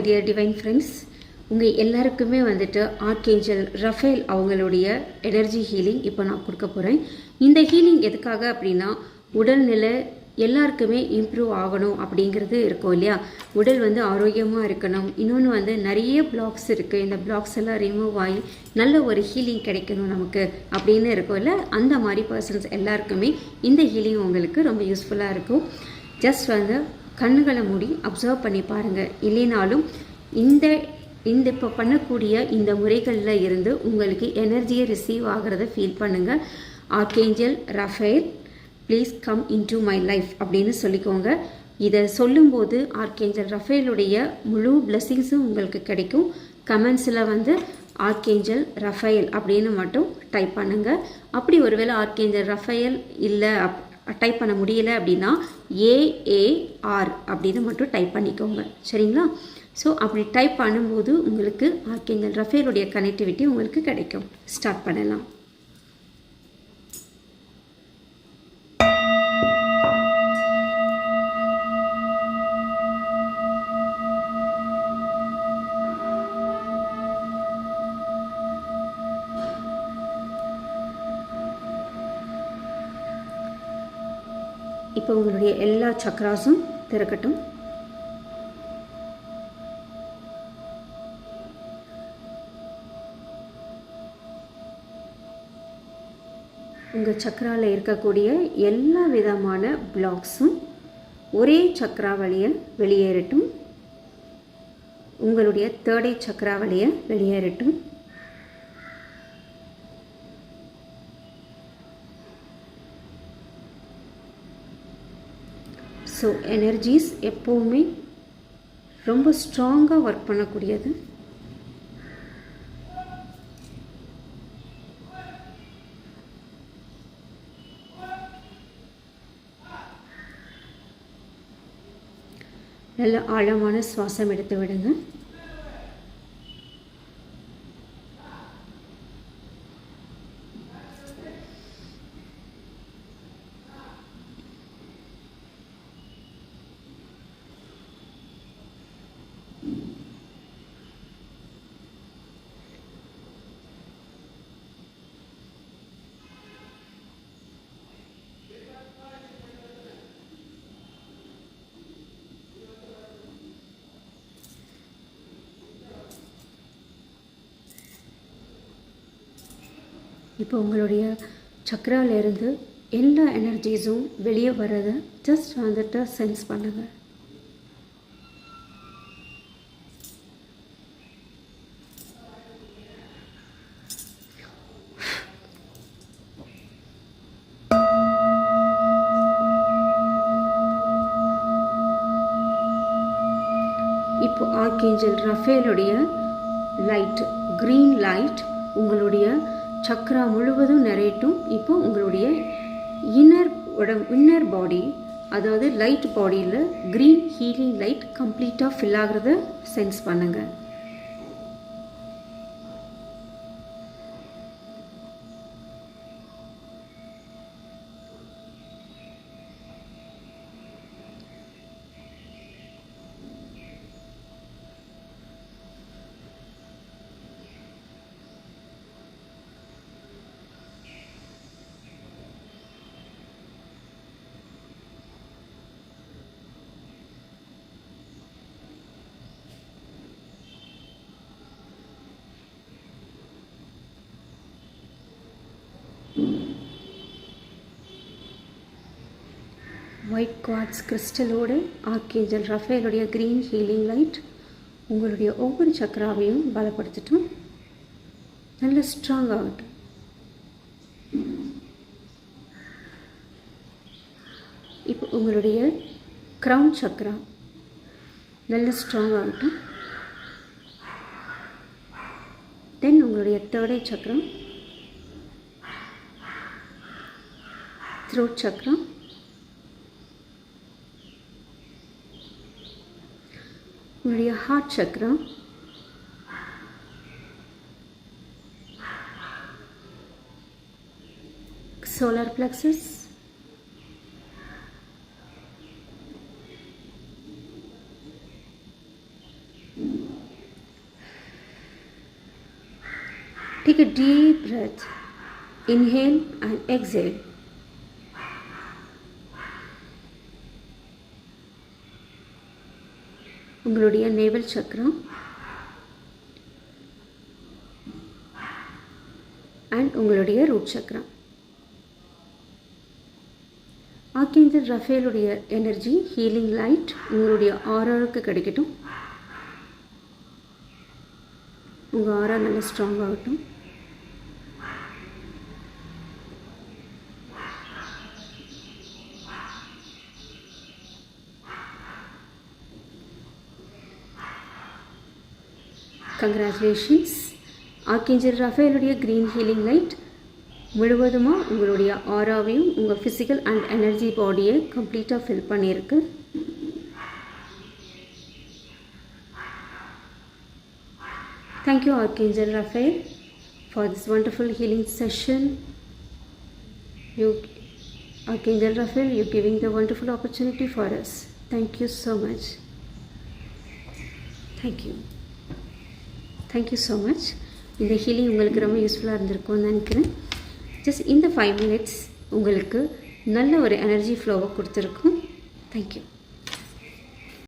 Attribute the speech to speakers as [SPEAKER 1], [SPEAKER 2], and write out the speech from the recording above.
[SPEAKER 1] My dear divine friends உங்கள் எல்லாருக்குமே வந்துட்டு ஆர்கேஞ்சல் ரஃபேல் அவங்களுடைய எனர்ஜி ஹீலிங் இப்போ நான் கொடுக்க போகிறேன் இந்த ஹீலிங் எதுக்காக அப்படின்னா உடல்நிலை எல்லாருக்குமே இம்ப்ரூவ் ஆகணும் அப்படிங்கிறது இருக்கும் இல்லையா? உடல் வந்து ஆரோக்கியமாக இருக்கணும். இன்னொன்று வந்து நிறைய பிளாக்ஸ் இருக்குது இந்த பிளாக்ஸ் எல்லாம் ரிமூவ் ஆகி நல்ல ஒரு ஹீலிங் கிடைக்கணும் நமக்கு அப்படின்னு இருக்கும்ல அந்த மாதிரி பர்சன்ஸ் எல்லாருக்குமே இந்த ஹீலிங் உங்களுக்கு ரொம்ப யூஸ்ஃபுல்லாக இருக்கும். ஜஸ்ட் வந்து கண்ணுகளை மூடி அப்சர்வ் பண்ணி பாருங்கள் இல்லைனாலும் இந்த இந்த இப்போ பண்ணக்கூடிய இந்த முறைகளில் இருந்து உங்களுக்கு எனர்ஜியை ரிசீவ் ஆகிறத ஃபீல் பண்ணுங்கள் archangel Raphael please come into my life அப்படின்னு சொல்லிக்கோங்க. இதை சொல்லும்போது ஆர்கேஞ்சல் ரஃபேலுடைய முழு பிளெஸ்ஸிங்ஸும் உங்களுக்கு கிடைக்கும். கமெண்ட்ஸில் வந்து ஆர்கேஞ்சல் ரஃபேல் அப்படின்னு மட்டும் டைப் பண்ணுங்கள் அப்படி ஒருவேளை ஆர்கேஞ்சல் ரஃபேல் இல்லை அப் டைப் பண்ண முடியல அப்படின்னா ஏஏஆர் அப்படின்னு மட்டும் டைப் பண்ணிக்கோங்க. சரிங்களா? ஸோ அப்படி டைப் பண்ணும்போது உங்களுக்கு ஆர்கேஞ்சல் ரஃபேலுடைய கனெக்டிவிட்டி உங்களுக்கு கிடைக்கும். ஸ்டார்ட் பண்ணலாம். இப்போ உங்களுடைய எல்லா சக்ராஸும் திறக்கட்டும். உங்கள் சக்கராவில் இருக்கக்கூடிய எல்லா விதமான பிளாக்ஸும் ஒரே சக்கரா வழியை வெளியேறட்டும். உங்களுடைய தேர்டை சக்கரா வழியை வெளியேறட்டும். ஸோ எனர்ஜிஸ் எப்போவுமே ரொம்ப ஸ்ட்ராங்காக ஒர்க் பண்ணக்கூடியது. நல்ல ஆழமான சுவாசம் எடுத்து விடுங்க. இப்போ உங்களுடைய சக்கராலேருந்து எல்லா எனர்ஜிஸும் வெளியே வர்றதை ஜஸ்ட் வந்துட்டு சென்ஸ் பண்ணுங்கள் இப்போ ஆர்கேஞ்சல் ரஃபேலுடைய லைட் க்ரீன் லைட் உங்களுடைய சக்ரா முழுவதும் நிறையட்டும். இப்போ உங்களுடைய இன்னர் உடம் இன்னர் பாடி அதாவது லைட் பாடியில் க்ரீன் ஹீலிங் லைட் கம்ப்ளீட்டாக ஃபில் ஆகிறத சென்ஸ் பண்ணுங்கள் ஒயிட் குவாட்ஸ் கிறிஸ்டலோடு ஆர்கேஜல் ரஃபேலுடைய க்ரீன் ஹீலிங் லைட் உங்களுடைய ஒவ்வொரு சக்கராவையும் பலப்படுத்திட்டும். நல்ல ஸ்ட்ராங் ஆகட்டும் இப்போ உங்களுடைய க்ரௌன் சக்கரா நல்ல ஸ்ட்ராங் ஆகட்டும் தென் உங்களுடைய தேர்டை சக்கரம். throat chakra your heart chakra solar plexus take a deep breath inhale and exhale உங்களுடைய நேவல் சக்கரம். அண்ட் உங்களுடைய ரூட் சக்கரம். ஆக்கேந்தர் ரஃபேலுடைய எனர்ஜி ஹீலிங் லைட் உங்களுடைய ஆறாருக்கு கிடைக்கட்டும். உங்கள் ஆரா நல்லா ஸ்ட்ராங் ஆகட்டும். கங்க்ராச்சுலேஷன்ஸ் ஆர்கேஞ்சல் ரஃபேலுடைய க்ரீன் ஹீலிங் லைட் முழுவதுமாக உங்களுடைய ஆராவையும் உங்கள் ஃபிசிக்கல் அண்ட் எனர்ஜி பாடியை கம்ப்ளீட்டாக ஃபில் பண்ணியிருக்கு thank you archangel Raphael for this wonderful healing session you archangel Raphael you giving the wonderful opportunity for us thank you so much thank you thank you so much இந்த ஹிலி உங்களுக்கு ரொம்ப யூஸ்ஃபுல்லாக இருந்திருக்கும்னு நினைக்கிறேன். ஜஸ்ட் இந்த five minutes உங்களுக்கு நல்ல ஒரு எனர்ஜி ஃப்ளோவை கொடுத்துருக்கும். தேங்க்யூ